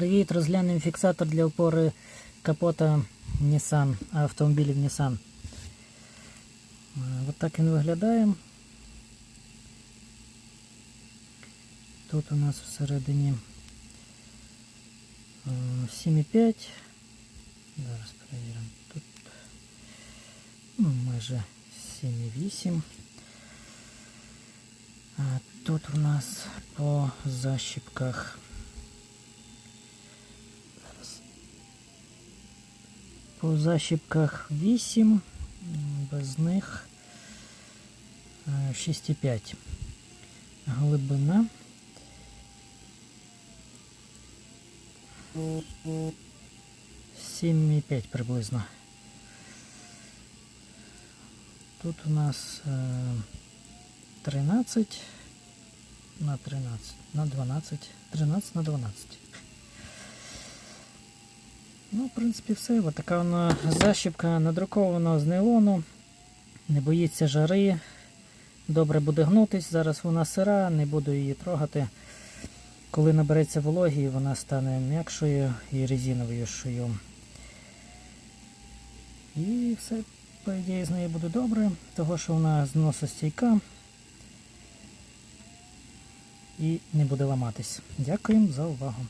Привіт, розглянемо фіксатор для опори капота Nissan, автомобілів Nissan. Е, От так він виглядає. Тут у нас всередині е, 7,5. Зараз перевіримо. Тут ну, майже 7,8. А тут у нас по защіпках. По защіпках 8, без них е, 6,5. Глибина. Сім і п'ять приблизно. Тут у нас е, 13 на 13, на 12, 13 на 12. Ну, в принципі, все. Ось така вона защіпка надрукована з нейлону. Не боїться жари. Добре буде гнутись. Зараз вона сира, не буду її трогати. Коли набереться вологі, вона стане м'якшою і резиновою шою. І все, по ідеї, з нею буде добре, того що вона зносостійка і не буде ламатись. Дякуємо за увагу.